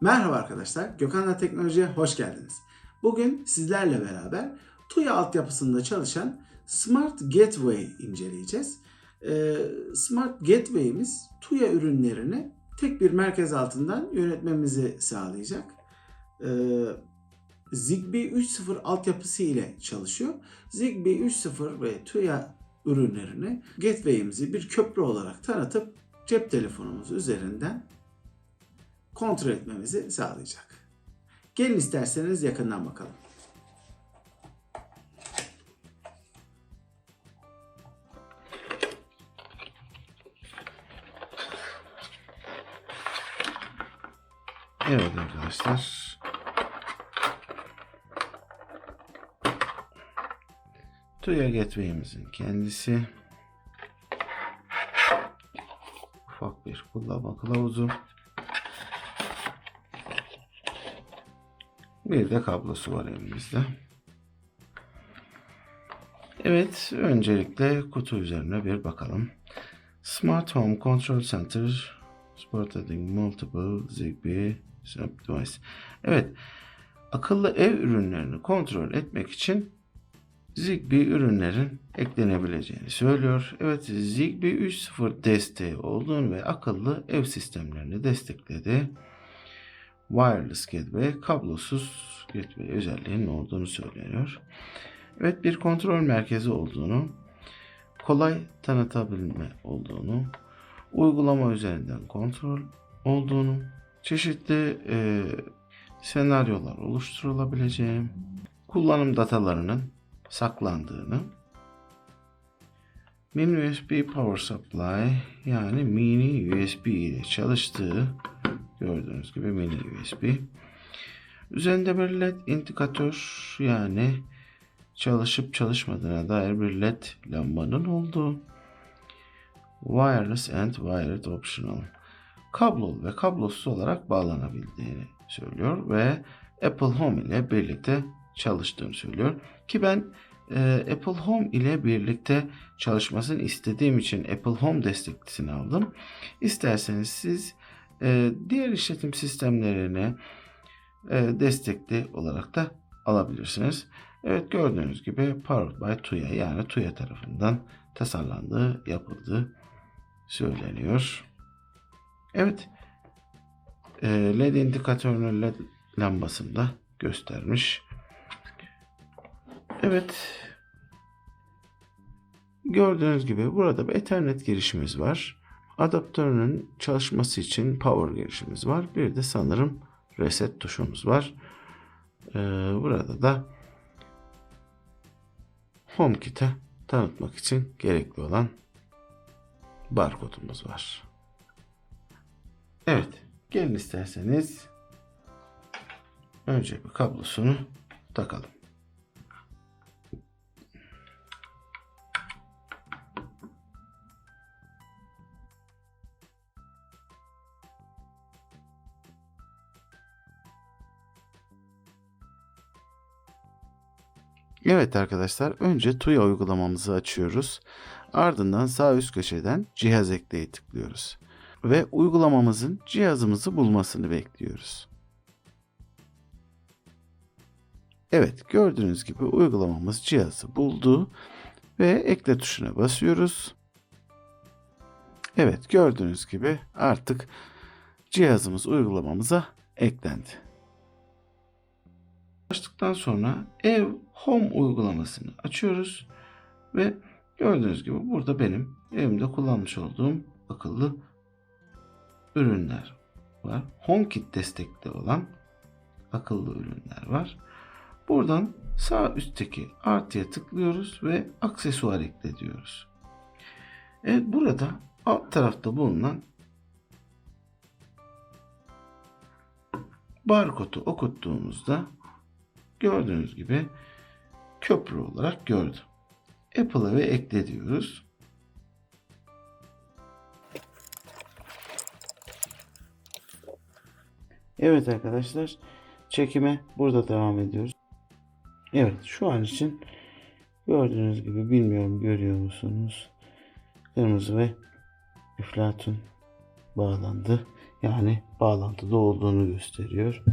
Merhaba arkadaşlar, Gökhan'la Teknoloji'ye hoş geldiniz. Bugün sizlerle beraber TUYA altyapısında çalışan Smart Gateway inceleyeceğiz. Ee, Smart Gateway'imiz TUYA ürünlerini tek bir merkez altından yönetmemizi sağlayacak. Ee, Zigbee 3.0 altyapısı ile çalışıyor. Zigbee 3.0 ve TUYA ürünlerini Gateway'imizi bir köprü olarak tanıtıp cep telefonumuz üzerinden kontrol etmemizi sağlayacak. Gelin isterseniz yakından bakalım. Evet arkadaşlar. Tuya Gateway'imizin kendisi. Ufak bir kullanma kılavuzu. Bir de kablosu var elimizde. Evet, öncelikle kutu üzerine bir bakalım. Smart Home Control Center Supporting Multiple Zigbee Device. Evet, akıllı ev ürünlerini kontrol etmek için Zigbee ürünlerin eklenebileceğini söylüyor. Evet, Zigbee 3.0 desteği olduğunu ve akıllı ev sistemlerini destekledi wireless gateway, kablosuz gateway özelliğinin olduğunu söyleniyor. Evet bir kontrol merkezi olduğunu, kolay tanıtabilme olduğunu, uygulama üzerinden kontrol olduğunu, çeşitli e, senaryolar oluşturulabileceği, kullanım datalarının saklandığını, mini USB power supply yani mini USB ile çalıştığı Gördüğünüz gibi mini USB. Üzerinde bir LED indikatör yani çalışıp çalışmadığına dair bir LED lambanın olduğu. Wireless and wired optional. Kablolu ve kablosuz olarak bağlanabildiğini söylüyor ve Apple Home ile birlikte çalıştığını söylüyor. Ki ben e, Apple Home ile birlikte çalışmasını istediğim için Apple Home desteklisini aldım. İsterseniz siz e, diğer işletim sistemlerini e, destekli olarak da alabilirsiniz. Evet gördüğünüz gibi Powered by Tuya yani Tuya tarafından tasarlandığı, yapıldığı söyleniyor. Evet. E, LED indikatörünün LED lambasını da göstermiş. Evet. Gördüğünüz gibi burada bir Ethernet girişimiz var adaptörünün çalışması için power girişimiz var. Bir de sanırım reset tuşumuz var. Ee, burada da HomeKit'e tanıtmak için gerekli olan barkodumuz var. Evet, gelin isterseniz önce bir kablosunu takalım. Evet arkadaşlar önce TUYA uygulamamızı açıyoruz. Ardından sağ üst köşeden cihaz ekleyi tıklıyoruz. Ve uygulamamızın cihazımızı bulmasını bekliyoruz. Evet gördüğünüz gibi uygulamamız cihazı buldu ve ekle tuşuna basıyoruz. Evet gördüğünüz gibi artık cihazımız uygulamamıza eklendi. Açtıktan sonra ev home uygulamasını açıyoruz ve gördüğünüz gibi burada benim evimde kullanmış olduğum akıllı ürünler var. HomeKit destekli olan akıllı ürünler var. Buradan sağ üstteki artıya tıklıyoruz ve aksesuar ekle diyoruz. Evet burada alt tarafta bulunan barkodu okuttuğumuzda gördüğünüz gibi köprü olarak gördüm. Apple'a ve ekle diyoruz. Evet arkadaşlar çekime burada devam ediyoruz. Evet şu an için gördüğünüz gibi bilmiyorum görüyor musunuz? Kırmızı ve üflatun bağlandı. Yani bağlantıda olduğunu gösteriyor.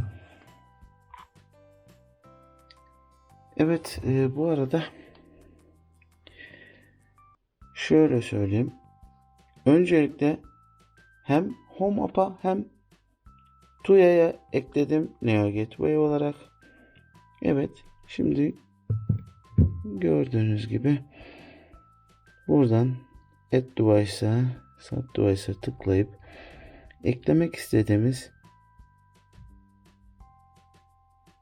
Evet, e, bu arada şöyle söyleyeyim. Öncelikle hem Home App'a hem Tuya'ya ekledim Neo Gateway olarak. Evet, şimdi gördüğünüz gibi buradan Add Device'a, Sub Device'a tıklayıp eklemek istediğimiz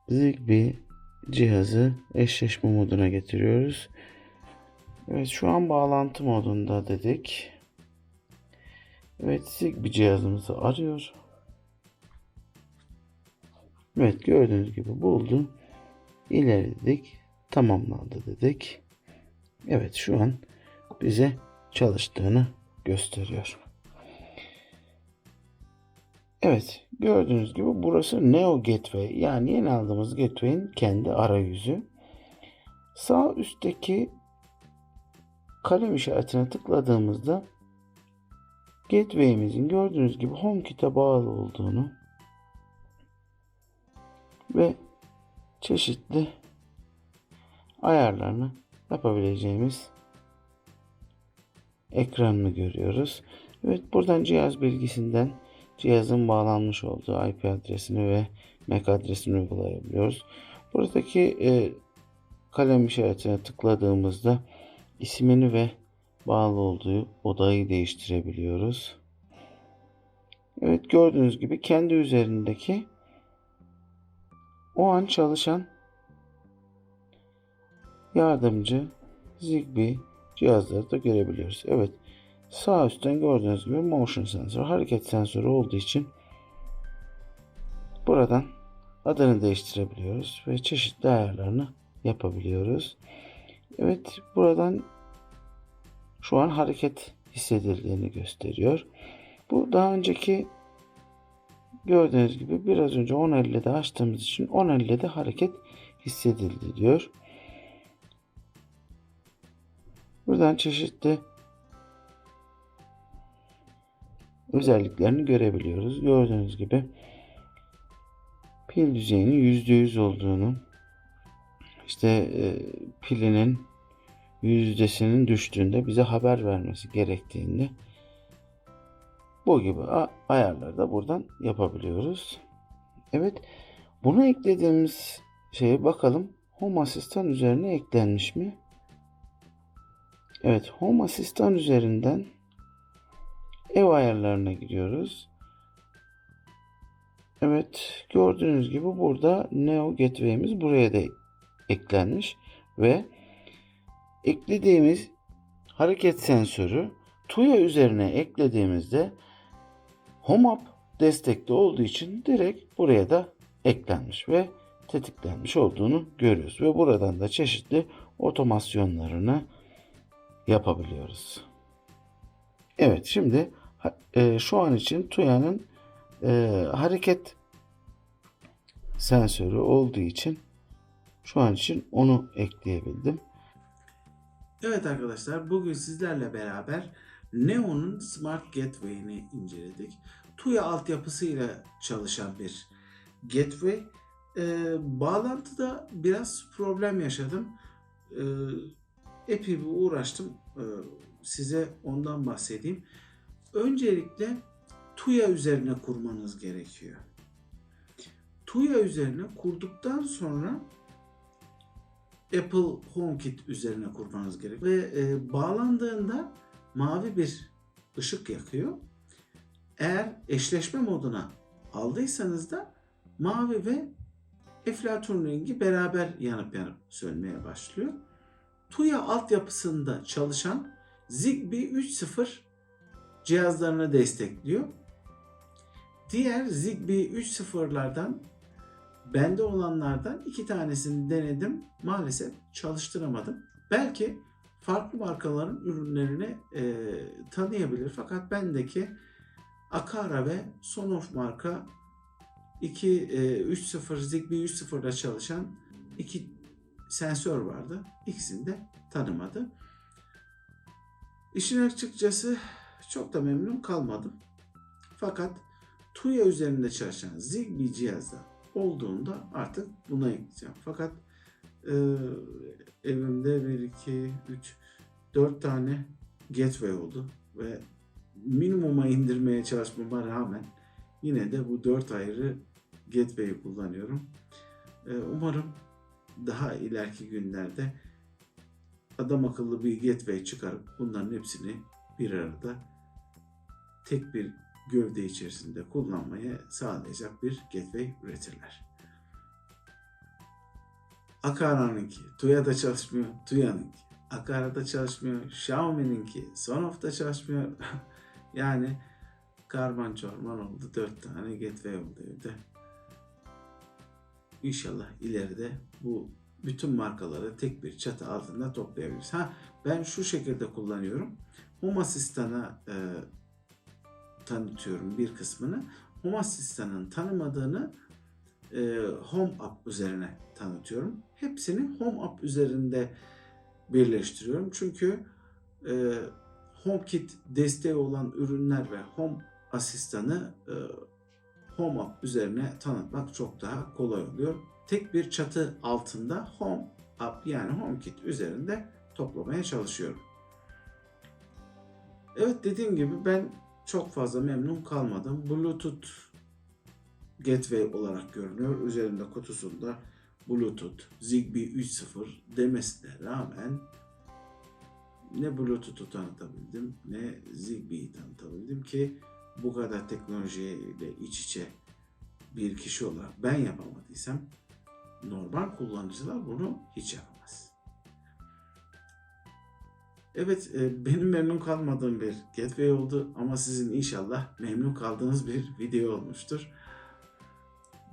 Zigbee cihazı eşleşme moduna getiriyoruz. Evet şu an bağlantı modunda dedik. Evet Zigbee cihazımızı arıyor. Evet gördüğünüz gibi buldu. İleri dedik. Tamamlandı dedik. Evet şu an bize çalıştığını gösteriyor. Evet gördüğünüz gibi burası Neo Gateway yani yeni aldığımız Gateway'in kendi arayüzü. Sağ üstteki kalem işaretine tıkladığımızda Gateway'imizin gördüğünüz gibi HomeKit'e bağlı olduğunu ve çeşitli ayarlarını yapabileceğimiz ekranını görüyoruz. Evet buradan cihaz bilgisinden cihazın bağlanmış olduğu IP adresini ve MAC adresini uygulayabiliyoruz. Buradaki e, kalem işaretine tıkladığımızda ismini ve bağlı olduğu odayı değiştirebiliyoruz. Evet gördüğünüz gibi kendi üzerindeki o an çalışan yardımcı Zigbee cihazları da görebiliyoruz. Evet sağ üstten gördüğünüz gibi motion sensör hareket sensörü olduğu için buradan adını değiştirebiliyoruz ve çeşitli ayarlarını yapabiliyoruz. Evet buradan şu an hareket hissedildiğini gösteriyor. Bu daha önceki gördüğünüz gibi biraz önce 10.50'de açtığımız için 10.50'de hareket hissedildi diyor. Buradan çeşitli özelliklerini görebiliyoruz. Gördüğünüz gibi pil düzeyinin %100 olduğunu işte e, pilinin yüzdesinin düştüğünde bize haber vermesi gerektiğinde bu gibi ayarları da buradan yapabiliyoruz. Evet bunu eklediğimiz şeye bakalım Home Assistant üzerine eklenmiş mi? Evet Home Assistant üzerinden ev ayarlarına gidiyoruz. Evet gördüğünüz gibi burada Neo Gateway'imiz buraya da eklenmiş ve eklediğimiz hareket sensörü Tuya üzerine eklediğimizde HomeUp destekli olduğu için direkt buraya da eklenmiş ve tetiklenmiş olduğunu görüyoruz. Ve buradan da çeşitli otomasyonlarını yapabiliyoruz. Evet şimdi e, şu an için Tuya'nın e, hareket sensörü olduğu için şu an için onu ekleyebildim. Evet arkadaşlar bugün sizlerle beraber Neo'nun Smart Gateway'ini inceledik. Tuya altyapısıyla çalışan bir gateway. Ee, bağlantıda biraz problem yaşadım. Ee, epey bir uğraştım. Ee, size ondan bahsedeyim. Öncelikle Tuya üzerine kurmanız gerekiyor. Tuya üzerine kurduktan sonra Apple HomeKit üzerine kurmanız gerekiyor. Ve e, bağlandığında mavi bir ışık yakıyor. Eğer eşleşme moduna aldıysanız da mavi ve eflatun rengi beraber yanıp yanıp sönmeye başlıyor. Tuya altyapısında çalışan Zigbee 3.0 cihazlarını destekliyor. Diğer Zigbee 3.0'lardan bende olanlardan iki tanesini denedim. Maalesef çalıştıramadım. Belki farklı markaların ürünlerini e, tanıyabilir. Fakat bendeki Akara ve Sonoff marka 2 e, 3.0 Zigbee 3.0'da çalışan iki sensör vardı. İkisini de tanımadı. İşin açıkçası çok da memnun kalmadım. Fakat TUYA üzerinde çalışan Zigbee cihazda olduğunda artık buna ekleyeceğim. Fakat e, evimde 1, 2, 3, 4 tane gateway oldu ve minimuma indirmeye çalışmama rağmen yine de bu 4 ayrı gateway'i kullanıyorum. E, umarım daha ileriki günlerde adam akıllı bir gateway çıkarıp bunların hepsini bir arada tek bir gövde içerisinde kullanmayı sağlayacak bir gateway üretirler. Akara'nınki Tuya'da çalışmıyor, Tuya'nınki Akara'da çalışmıyor, Xiaomi'ninki Sonof'ta çalışmıyor. yani karman çorman oldu. Dört tane gateway oldu evde. İnşallah ileride bu bütün markaları tek bir çatı altında toplayabiliriz. Ha ben şu şekilde kullanıyorum. Home Asistan'a e, tanıtıyorum bir kısmını. Home Asistan'ın tanımadığını e, Home App üzerine tanıtıyorum. Hepsini Home App üzerinde birleştiriyorum. Çünkü e, HomeKit desteği olan ürünler ve Home Asistan'ı e, Home App üzerine tanıtmak çok daha kolay oluyor. Tek bir çatı altında Home App yani HomeKit üzerinde toplamaya çalışıyorum. Evet dediğim gibi ben çok fazla memnun kalmadım. Bluetooth Gateway olarak görünüyor. Üzerinde kutusunda Bluetooth, Zigbee 3.0 demesine rağmen ne Bluetooth'u tanıtabildim ne Zigbee'yi tanıtabildim ki bu kadar teknolojiyle iç içe bir kişi olarak ben yapamadıysam normal kullanıcılar bunu hiç yapamaz. Evet e, benim memnun kalmadığım bir gateway oldu ama sizin inşallah memnun kaldığınız bir video olmuştur.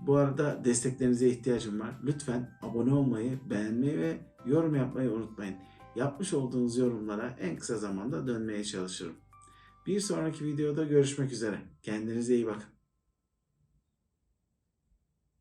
Bu arada desteklerinize ihtiyacım var. Lütfen abone olmayı, beğenmeyi ve yorum yapmayı unutmayın. Yapmış olduğunuz yorumlara en kısa zamanda dönmeye çalışırım. Bir sonraki videoda görüşmek üzere. Kendinize iyi bakın.